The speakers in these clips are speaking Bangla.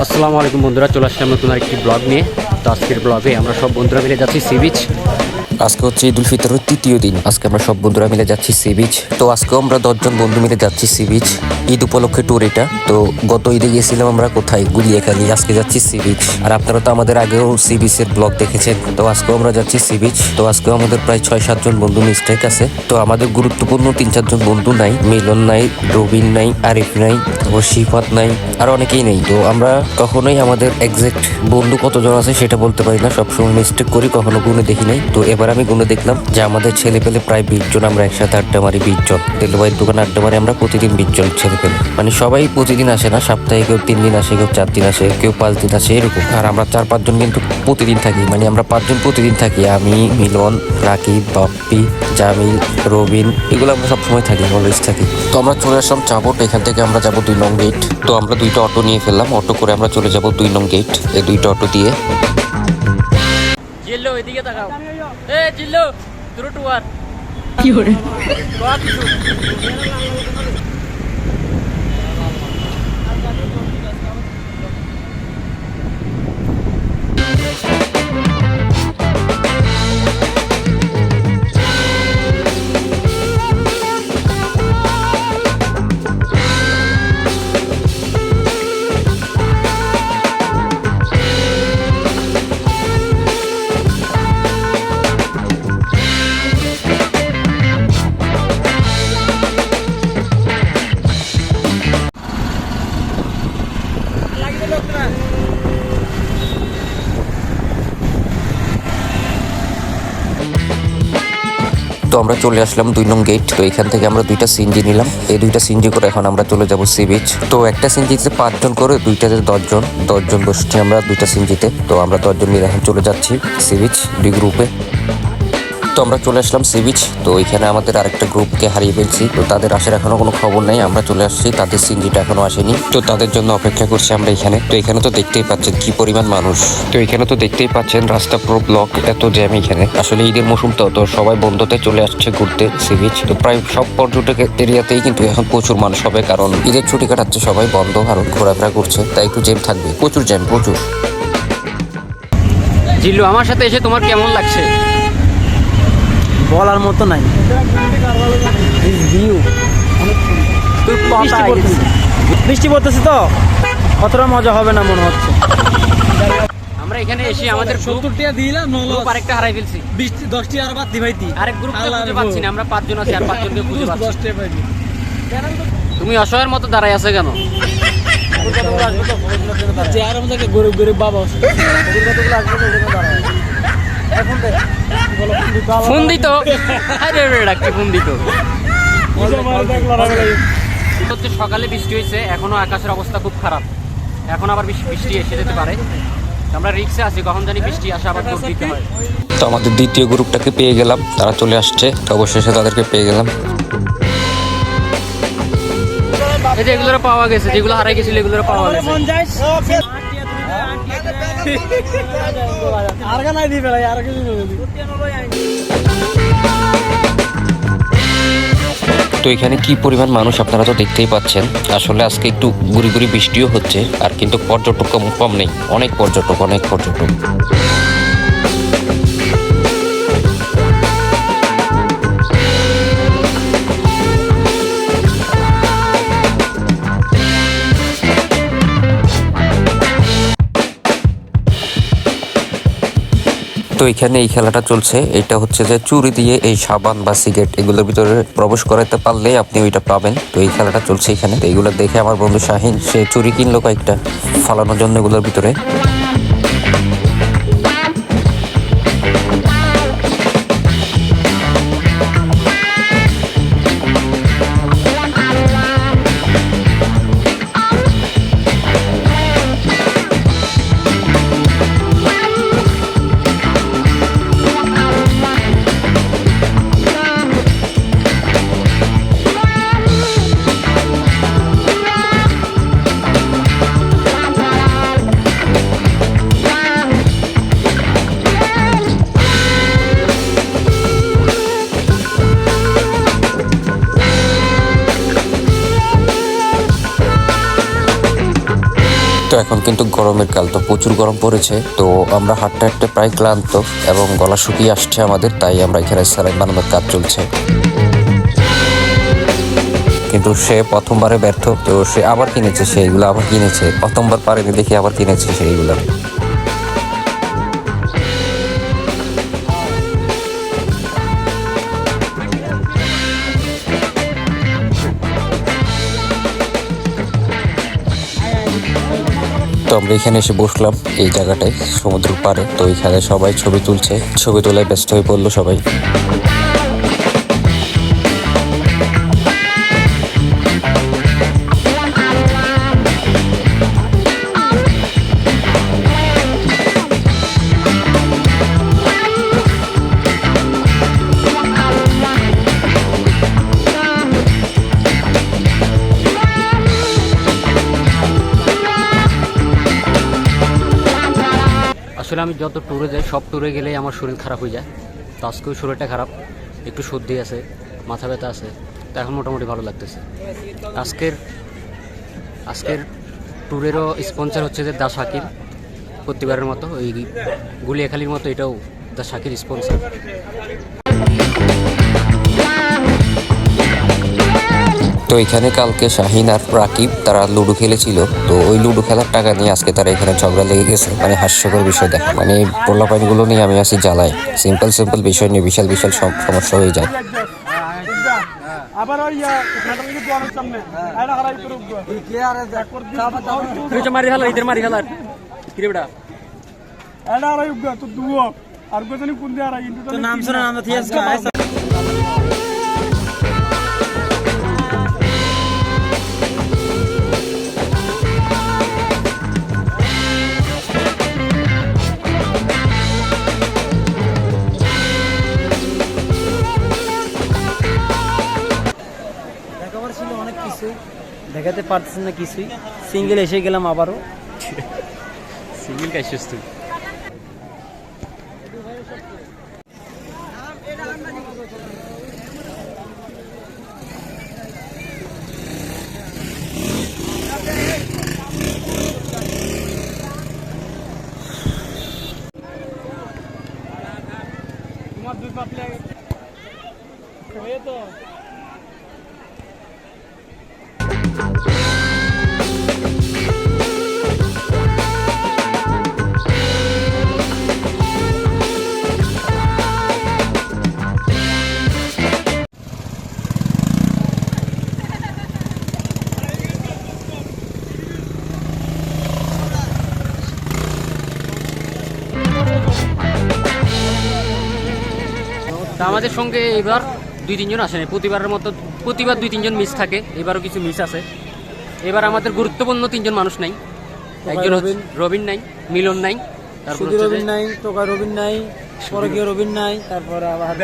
আসসালামু আলাইকুম বন্ধুরা, চলে আসলাম তোমার একটি ব্লগ নিয়ে। তো আজকের ব্লগে আমরা সব বন্ধুরা মিলে যাচ্ছি সি বিচ আজকে হচ্ছে ঈদ উল ফিতরের তৃতীয় দিন। আজকে আমরা সব বন্ধুরা মিলে যাচ্ছি সি বিচ। তো আজকেও আমরা দশজন বন্ধু মিলে যাচ্ছি সি বিচ। ঈদ উপলক্ষে ট্যুর এটা। তো গত ঈদে গিয়েছিলাম আমরা কোথায়? গুলিয়াখালী আজকে যাচ্ছি সি বিচ। আর আপনারা তো আমাদের আগেও সি বিচের ব্লগ দেখেছেন। তো আজকেও আমরা যাচ্ছি সি বিচ। তো আজকেও আমাদের প্রায় ছয় সাতজন বন্ধু মিস্টেক আছে। তো আমাদের গুরুত্বপূর্ণ তিন চারজন বন্ধু নাই। মিলন নাই, রবিন নাই, আরিফ নাই, ও শিফাত নাই, আর অনেকেই নেই। তো আমরা কখনোই আমাদের এক্সাক্ট বন্ধু কতজন আছে সেটা বলতে পারি না। সবসময় মিস্টেক করি, কখনো গুনে দেখি নাই। তো এবার আমি গুনে দেখলাম, যে আমাদের ছেলে পেলে প্রায় বিশ জন আমরা একসাথে আড্ডা মারি, বিশ জন। তেলবাইয়ের দোকানে আড্ডা মারি, আমরা প্রতিদিন বিশ জন ছেলে পেলে। মানে সবাই প্রতিদিন আসে না, সপ্তাহে কেউ তিন দিন আসে, কেউ চার দিন আসে, কেউ পাঁচ দিন আসে, এরকম। আর আমরা চার পাঁচজন কিন্তু প্রতিদিন থাকি মানে আমরা পাঁচজন প্রতিদিন থাকি। আমি, মিলন, রাকিব, বাপ্পি, জামিল, রবিন, এগুলো আমরা সবসময় থাকি অলওয়েজ থাকি। তো আমরা চলে আসলাম চাপট এখান থেকে আমরা যাব দুই নং গেট তো আমরা দুইটা অটো নিয়ে ফেললাম, অটো করে আমরা চলে যাব দুই নং গেট এই দুইটা অটো দিয়ে। এদিকে তাকাও। এ জিল্লো দ্রু টুয়ার কি hore আমরা চলে আসলাম দুই নং গেট তো এখান থেকে আমরা দুইটা সিনজি নিলাম। এই দুইটা সিনজি করে এখন আমরা চলে যাব সি বিচ তো একটা সিনজিতে পাঁচজন করে দুইটাতে দশজন দশজন বসছি আমরা দুইটা সিনজিতে তো আমরা দশজন মিলে এখন চলে যাচ্ছি সি বিচ দুই গ্রুপে তো আমরা চলে আসলাম সি বিচ তো এখানে আমাদের আরেকটা গ্রুপকে হারিয়ে ফেলছি। তো তাদের আসার এখনও কোনো খবর নেই। আমরা চলে আসছি। তাদের সিনজিটা এখনও আসেনি। তো তাদের জন্য অপেক্ষা করছি আমরা এখানে। তো এখানে তো দেখতেই পাচ্ছেন কি পরিমাণ মানুষ। তো এখানে তো দেখতেই পাচ্ছেন রাস্তা পুরো ব্লক এত জ্যাম এখানে। আসলে ঈদের মৌসুম তো তো সবাই বন্ধতে চলে আসছে ঘুরতে সি বিচ তো প্রায় সব পর্যটক এরিয়াতেই কিন্তু এখন প্রচুর মানুষ হবে। কারণ ঈদের ছুটি কাটাচ্ছে সবাই, বন্ধ আর ঘোরাফেরা করছে। তাই একটু জ্যাম থাকবে। প্রচুর জ্যাম প্রচুর। জিল্লু, আমার সাথে এসে তোমার কেমন লাগছে? বলার মতো নাই। ভিউ বৃষ্টি পড়তেছে। তো? অতটা মজা হবে না মনে হচ্ছে। আমরা এখানে এসে আমাদের গ্রুপ সত্তর টাকা দিলাম গ্রুপ আরেকটা হারাই ফেলছি। বিশ দশ টাকা আর বাদ দিবাইতি আরেক গ্রুপকে খুঁজে পাচ্ছি না আমরা পাঁচজন আছি আর পাঁচজনকে খুঁজে পাচ্ছি তুমি অসহায়ের মতো দাঁড়াই আছে কেন? গরিব গরিব বাবা আছে। ফোন দিত আরে ফোন দিত হচ্ছে সকালে বৃষ্টি হয়েছে এখনও আকাশের অবস্থা খুব খারাপ। এখন আবার বৃষ্টি এসে যেতে পারে। আমরা রিক্সে আছি কখন জানি বৃষ্টি আসে আবার দৌড় দিতে হয়। তো আমাদের দ্বিতীয় গ্রুপটাকে পেয়ে গেলাম তারা চলে আসছে তো অবশেষে তাদেরকে পেয়ে গেলাম। এই যে এগুলো পাওয়া গেছে যেগুলো হারাই গেছিল এগুলো পাওয়া গেছে। তো এখানে কি পরিমাণ মানুষ আপনারা তো দেখতেই পাচ্ছেন? আসলে আজকে একটু গুড়ি গুড়ি বৃষ্টিও হচ্ছে, আর কিন্তু পর্যটক কম কম নেই। অনেক পর্যটক অনেক পর্যটক। তো এখানে এই খেলাটা চলছে। এটা হচ্ছে যে চুরি দিয়ে এই সাবান বা সিগারেট এগুলোর ভিতরে প্রবেশ করাতে পারলে আপনি ওইটা পাবেন। তো এই খেলাটা চলছে এখানে। তো এইগুলো দেখে আমার বন্ধু শাহিন, সে চুরি কিনলো কয়েকটা, ফালানোর জন্য এগুলোর ভিতরে। তো এখন কিন্তু গরমের কাল, তো প্রচুর গরম পড়েছে, তো আমরা হাঁটতে হাঁটতে প্রায় ক্লান্ত এবং গলা শুকিয়ে আসছে আমাদের, তাই আমরা এখানে স্যালাইন বানানোর কাজ চলছে। কিন্তু সে প্রথমবারে ব্যর্থ, তো সে আবার কিনেছে সেইগুলো, আবার কিনেছে। প্রথমবার পারেনি দেখি আবার কিনেছে সেইগুলো। তো আমরা এখানে এসে বসলাম এই জায়গাটায়, সমুদ্র পারে তো এখানে সবাই ছবি তুলছে। ছবি তোলায় ব্যস্ত হয়ে পড়ল সবাই। যত ট্যুরে যায় সব ট্যুরে গেলেই আমার শরীর খারাপ হয়ে যায়। তো আজকেও শরীরটা খারাপ, একটু সর্দি আছে, মাথা ব্যথা আছে, তো এখন মোটামুটি ভালো লাগতেছে। আজকের আজকের ট্যুরেরও স্পন্সার হচ্ছে যে দা শাকির প্রতিবারের মতো, ওই গুলিয়াখালির মতো এটাও দা শাকির স্পন্সর তো এখানে কালকে শাহিন আর রাকিব তারা লুডো খেলেছিল তো ওই লুডো খেলার টাকা নিয়ে আজকে তারা এখানে ঝগড়া লেগে গেছে মানে হাস্যকর বিষয় দেখা মানে পোলা পাইনগুলো নিয়ে আমি আছি জ্বালাই সিম্পল সিম্পল বিষয় নিয়ে বিশাল বিশাল সমস্যা হয়ে যায় আবার আর কোথাও কোন দিয়ে নাম শুনে থিয়াস দেখাতে পারতেছি না কিছুই। সিঙ্গেল এসে গেলাম আবারও। সিঙ্গেল কাইছিস তুই তোমার দুই পাতলে হয়ে তা। আমাদের সঙ্গে এবার দুই তিনজন আসেনি। প্রতিবারের মতো প্রতিবার দুই তিনজন মিস থাকে এবারও কিছু মিস আছে। এবার আমাদের গুরুত্বপূর্ণ তিনজন মানুষ নাই। একজন হচ্ছে রবিন। নাই মিলন নাই তারপর হচ্ছে রবিন নাই টোকা রবিন নাই পরকীয় রবিন নাই তারপর আবার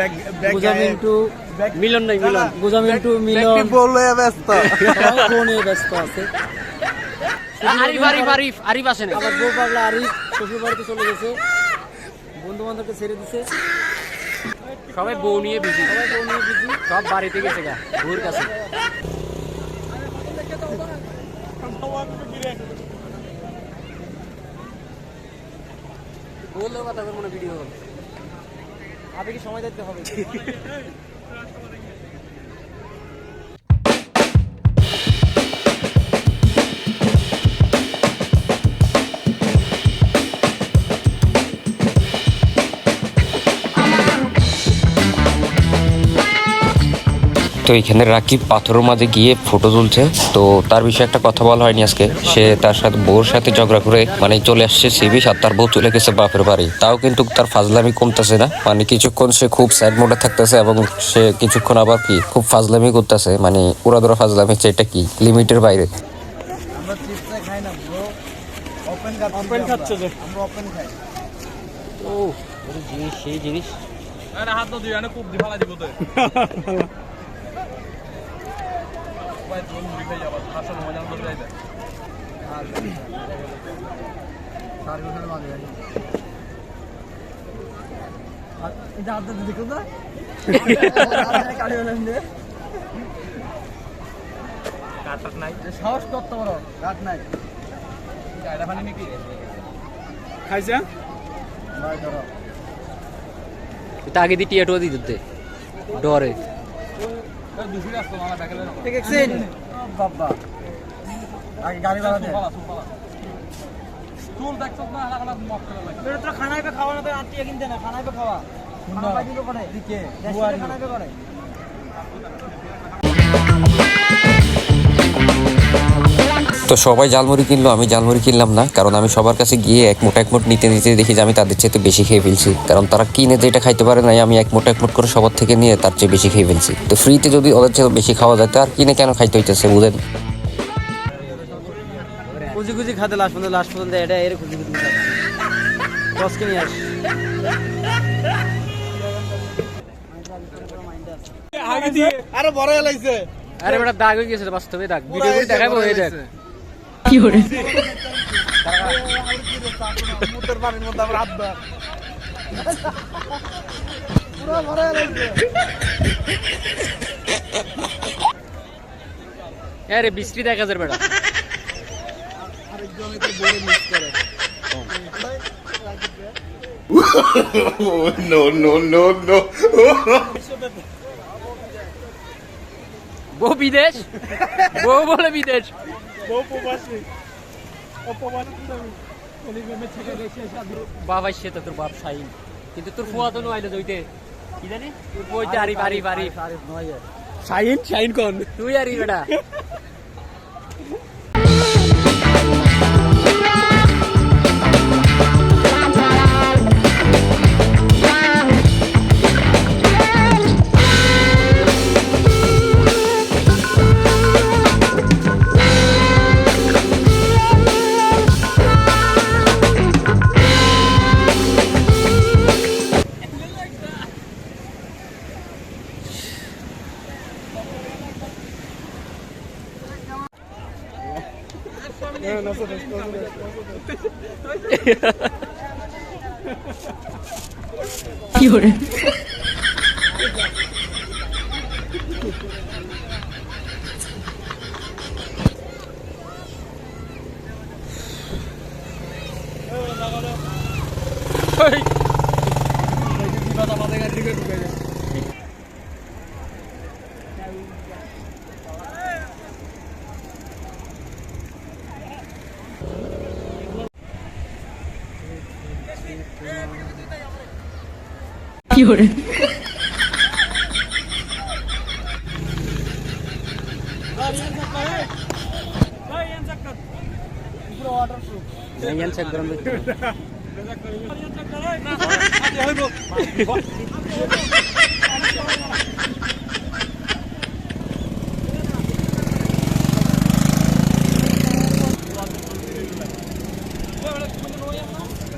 গুজামিন্টু মিলন নাই মিলন। গুজামিন্টু মিলন। বলল ব্যস্ত? সবাই ব্যস্ত আছে। আরিফ আরিফ আরিফ আরিফ আসে না আবার বউ পাগলা আরিফ শ্বশুর বাড়িতে চলে গেছে। বন্ধু বান্ধবকে ছেড়ে দিছে। সবাই বউ নিয়ে বিজি সবাই বউ নিয়ে busy। সব বাড়িতে গেছে গা বউর কাছে। বললেও কথা বলব না। ভিডিও আবেগে সময় দিতে হবে। তো এখানে রাকিব পাথরের মাঝে গিয়ে ফটো তুলছে। তো তার বিষয়ে একটা কথা বলা হয়নি আজকে। সে তার সাথে বউর সাথে ঝগড়া করে মানে চলে আসছে সিবি আর তার বউ চলে গেছে বাপের বাড়ি। তাও কিন্তু তার ফাজলামি কমতেছে না। মানে কিছুক্ষণ সে খুব স্যাড মোডে থাকতেছে এবং সে কিছুক্ষণ আবার কি খুব ফাজলামি করতেছে। মানে উড়াদোড়া ফাজলামি হচ্ছে এটা কি? লিমিটের বাইরে। ওপেন খাচ্ছ যে। ও ওরে জিনিস সেই জিনিস। হাত না দিও খুব দি দিব তো মজা যাইবে। এটা হাত দিতে না কাটার নাই। সাহস করতে পারো রাত নাই। কায়দা পানি নাকি? খাইছে? এটা আগে দিয়ে টিয়াটো দিয়ে দিতে। ডরে। দুশো আসতো মামা দেখলে দেখছেন চুল দেখছ না আলাদা মক করে লাগে বেটা তোরা খানায় পে খাওয়া না তো আত্মীয় কিনতে না খানায় পে খাওয়া। খানা করে দিকে। খানায় পে করে তো সবাই জালমুড়ি কিনলো আমি জালমুড়ি কিনলাম না কারণ আমি সবার কাছে গিয়ে এক মোটা এক মোট নিতে নিতে দেখি যে আমি তাদের চেয়ে বেশি খেয়ে ফেলছি। কারণ তারা কিনে যেটা খাইতে পারে নাই আমি এক মোটা এক মোট করে সবার থেকে নিয়ে তার চেয়ে বেশি খেয়ে ফেলছি। তো ফ্রিতে যদি ওদের চেয়ে বেশি খাওয়া যায় তো আর কিনে কেন খাইতে হইতেছে বুঝেন? খুঁজি খুঁজি খাতে লাস্ট পর্যন্ত লাস্ট পর্যন্ত এটা এর খুঁজি খুঁজি খাতে নিয়ে আস। আরে বড় আরে বেটা দাগ হয়ে গেছে বাস্তবে দাগ। ভিডিও করে দেখাবো এই দেখ। এলাইছে আরে বৃষ্টি দেখা বউ বিদেশ? বউ বলে বিদেশ। বউ প্রবাসী বাবা সে তো তোর বাপ সাইন কিন্তু তোর ফুয়া তো নয় দইতে কি জানি? তোর বইতে আরি বাড়ি বাড়ি আরিফ। নয়। শাইন শাইন কোন? তুই আরি বেটা। ইয়ান চেক গরম দেখতে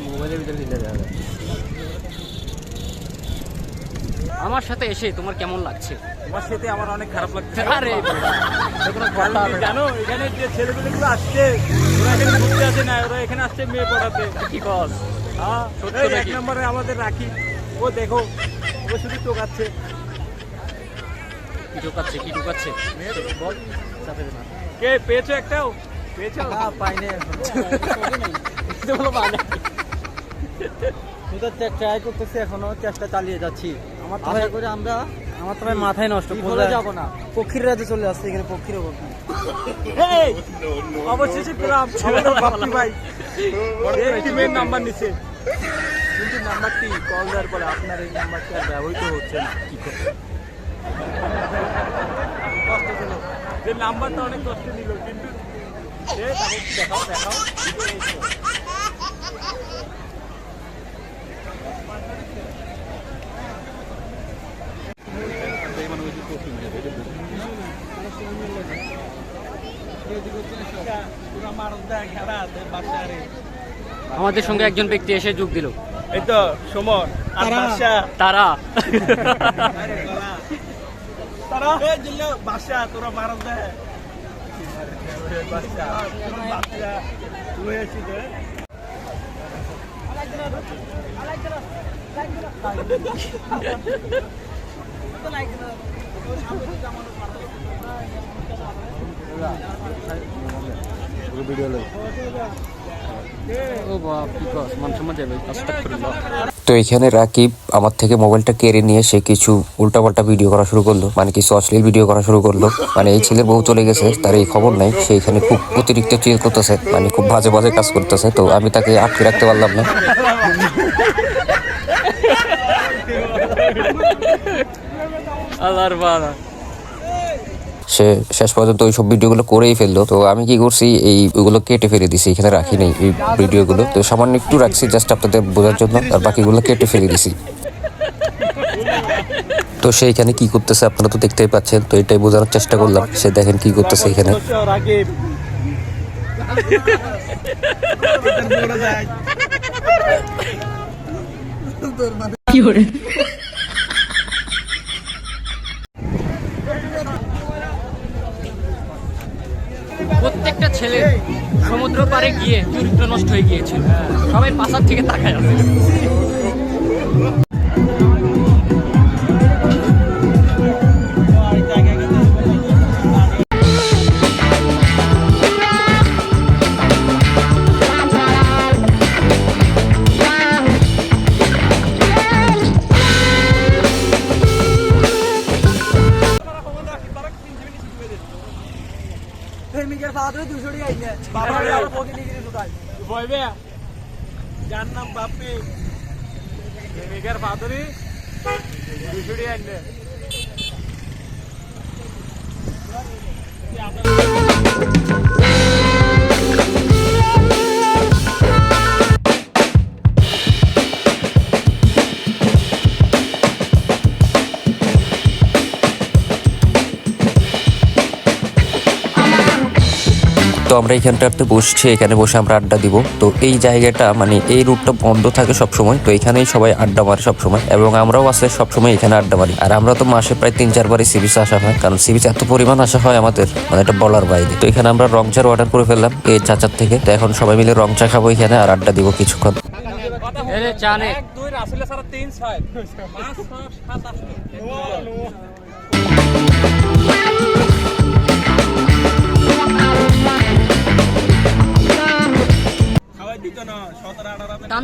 মোবাইলের ভিতরে দিলে দেখা যায়। আমার সাথে এসে তোমার কেমন লাগছে? তোমার সাথে আমার অনেক খারাপ লাগছে। আরে। জানো এখানে যে ছেলেগুলো আসছে ওরা এখানে ঘুরতে আসে না ওরা এখানে আসছে মেয়ে পড়াতে। কি কস? হ্যাঁ এক নম্বরে আমাদের রাখি। ও দেখো ও শুধু টোকাচ্ছে। কি ঢুকাচ্ছে কি ঢুকাচ্ছে বল। না। কে পেয়েছ একটাও? পেয়েছ? না পাইনি এটা বলো তো ট্রাই করতেছি এখনও চেষ্টা চালিয়ে যাচ্ছি। আমার তো করি আমরা আমার তো ভাই মাথায় নষ্ট করে যাব না। পক্ষীর রাজ্যে চলে আসছে এখানে পক্ষীর অবশেষে পেলাম। আমাদের বাপ্পি ভাই। টিমের নাম্বার নিছে কিন্তু নাম্বারটি কল দেওয়ার পরে আপনার এই নাম্বারটি আর ব্যবহৃত হচ্ছে না। কি করতে কষ্ট ছিল যে নাম্বারটা অনেক কষ্ট নিল কিন্তু তাকে দেখাও দেখাও এই তো। পুরো মানুষ দেয় খেলা বাসারে আমাদের সঙ্গে একজন ব্যক্তি এসে যোগ দিল। এই তো সমর তারা। তারা। বাসা তোরা মানুষ দেয় বাসা লয়ে আসি দে ও বাপ কি কস মান সম্মান যাবে আস্তাগফিরুল্লাহ তো এখানে রাকিব আমার থেকে মোবাইলটা কেড়ে নিয়ে সে কিছু উল্টাপাল্টা ভিডিও করা শুরু করল মানে কিছু অশ্লীল ভিডিও করা শুরু করল। মানে এই ছেলের বউ চলে গেছে, তার এই খবর নাই, সে এখানে খুব অতিরিক্ত চিল করতেছে মানে খুব বাজে বাজে কাজ করতেছে, তো আমি তাকে আটকে রাখতে পারলাম না। আল্লাহর বাড়া সে শেষ পর্যন্ত ওই সব ভিডিওগুলো করেই ফেলল। তো আমি কি করছি, এই ওগুলো কেটে ফেলে দিছি, এখানে রাখি নেই এই ভিডিওগুলো। তো সামান্য একটু রাখছি জাস্ট আপনাদের বোঝার জন্য, আর বাকিগুলো কেটে ফেলে দিছি। তো সে এখানে কি করতেছে আপনারা তো দেখতেই পাচ্ছেন, তো এটাই বোঝানোর চেষ্টা করলাম, সে দেখেন কি করতেছে এখানে। রাকিব প্রত্যেকটা ছেলে সমুদ্র পারে গিয়ে চরিত্র নষ্ট হয়ে গিয়েছে সবাই পাশার থেকে তাকায় আছে। দুশোটি তো আমরা এখানটাতে বসছি এখানে বসে আমরা আড্ডা দিব। তো এই জায়গাটা মানে এই রুটটা বন্ধ থাকে সব সময় তো এখানেই সবাই আড্ডা মারে সব সময় এবং আমরাও আসলে সব সময় এখানে আড্ডা মারি। আর আমরা তো মাসে প্রায় তিন চারবারই সি বিচে আসা হয় কারণ সি বিচে এত পরিমাণ আসা হয় আমাদের মানে এটা বলার বাইরে। তো এখানে আমরা রং চার অর্ডার করে ফেললাম এই চাচার থেকে তো এখন সবাই মিলে রং চা খাব এখানে আর আড্ডা দিব কিছুক্ষণ। এরে এক দুই রাসেলে সারা তিন ছয়। পাঁচ ছয় সাত আট না টান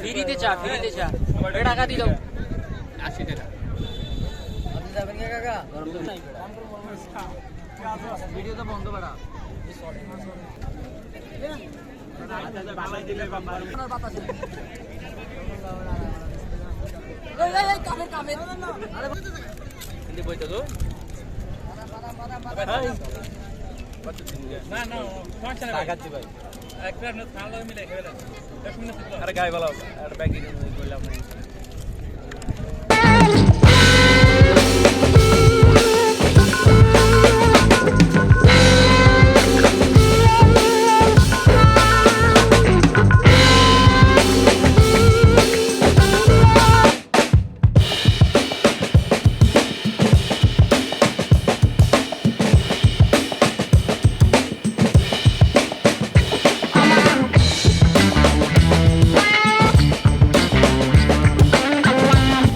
ফ্রিতে চা ফ্রিতে চা। টাকা আশি নেই দিবাই একটা না থালা মিলে খেলে এক মিনিট আরে গায়ে ভালো আর ব্যাগি বললাম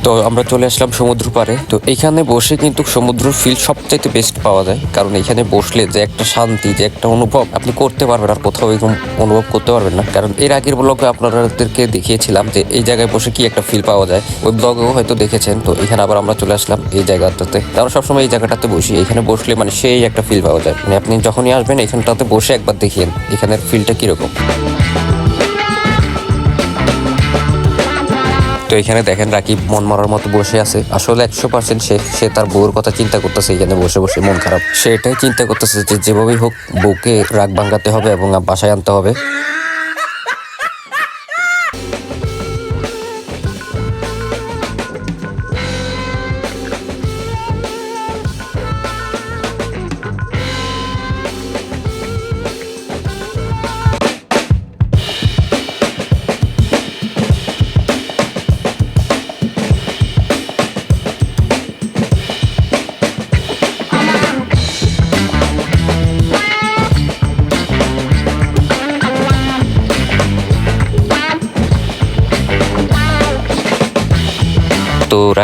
তো আমরা চলে আসলাম সমুদ্র পাড়ে। তো এখানে বসে কিন্তু সমুদ্র ফিল সবচাইতে বেস্ট পাওয়া যায়। কারণ এখানে বসলে যে একটা শান্তি, যে একটা অনুভব আপনি করতে পারবেন আর কোথাও এরকম অনুভব করতে পারবেন না। কারণ এর আগের ব্লগে আপনাদেরকে দেখিয়েছিলাম যে এই জায়গায় বসে কি একটা ফিল পাওয়া যায়। ওই ব্লগেও হয়তো দেখেছেন। তো এখানে আবার আমরা চলে আসলাম এই জায়গাটাতে। আমরা সবসময় এই জায়গাটাতে বসি। এখানে বসলে মানে সেই একটা ফিল পাওয়া যায়। মানে আপনি যখনই আসবেন এখানটাতে বসে একবার দেখিয়েন এখানের ফিলটা কীরকম? তো এখানে দেখেন রাকিব মন মারার মতো বসে আছে। আসলে একশো পার্সেন্ট সে সে তার বউর কথা চিন্তা করতেছে এখানে বসে বসে মন খারাপ। সে এটাই চিন্তা করতেছে যে যেভাবেই হোক বউকে রাগ ভাঙাতে হবে এবং বাসায় আনতে হবে।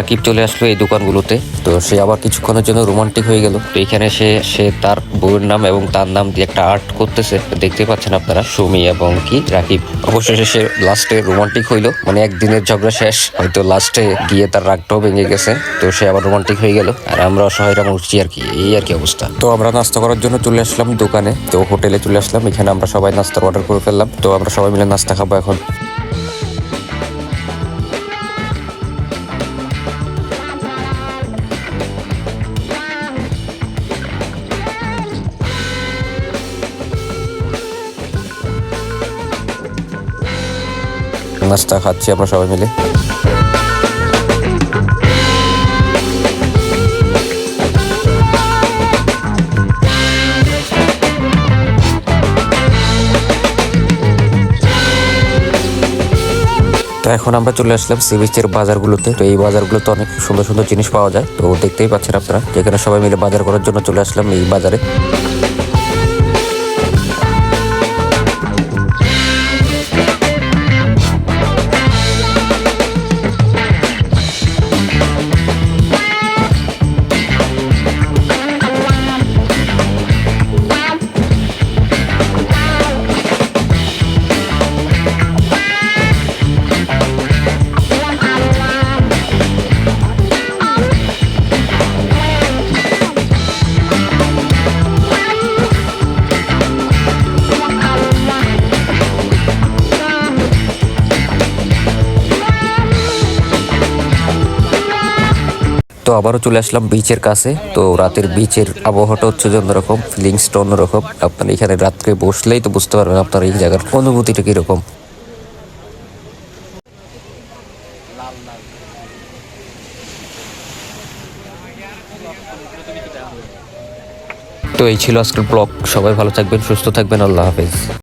রাকিব চলে আসলো এই দোকানগুলোতে। তো সে আবার কিছুক্ষণের জন্য রোমান্টিক হয়ে গেল। তো এখানে সে সে তার বউয়ের নাম এবং তার নাম দিয়ে একটা আর্ট করতেছে। দেখতে পাচ্ছেন আপনারা, সুমি এবং কি, রাকিব। অবশেষে সে লাস্টে রোমান্টিক হইল। মানে একদিনের ঝগড়া শেষ, হয়তো লাস্টে গিয়ে তার রাগটাও ভেঙে গেছে। তো সে আবার রোমান্টিক হয়ে গেল। আর আমরা অসহায় অসহায়রা উঠছি আর কি, এই আর কি অবস্থা। তো আমরা নাস্তা করার জন্য চলে আসলাম দোকানে। তো হোটেলে চলে আসলাম। এখানে আমরা সবাই নাস্তার অর্ডার করে ফেললাম। তো আমরা সবাই মিলে নাস্তা খাব এখন। নাস্তা খাচ্ছি আমরা সবাই মিলে। তো এখন আমরা চলে আসলাম সি বিচের বাজারগুলোতে। তো এই বাজারগুলোতে অনেক সুন্দর সুন্দর জিনিস পাওয়া যায়। তো দেখতেই পাচ্ছেন আপনারা, যেখানে সবাই মিলে বাজার করার জন্য চলে আসলাম এই বাজারে। আবারও চলে আসলাম বিচের কাছে। তো রাতের বিচের আবহাওয়াটা হচ্ছে যে অন্যরকম ফিলিংসটা অন্যরকম। আপনার এখানে রাত্রে বসলেই তো বুঝতে পারবেন আপনার এই জায়গার অনুভূতিটা কীরকম। তো এই ছিল আজকের ব্লগ সবাই ভালো থাকবেন, সুস্থ থাকবেন। আল্লাহ হাফেজ।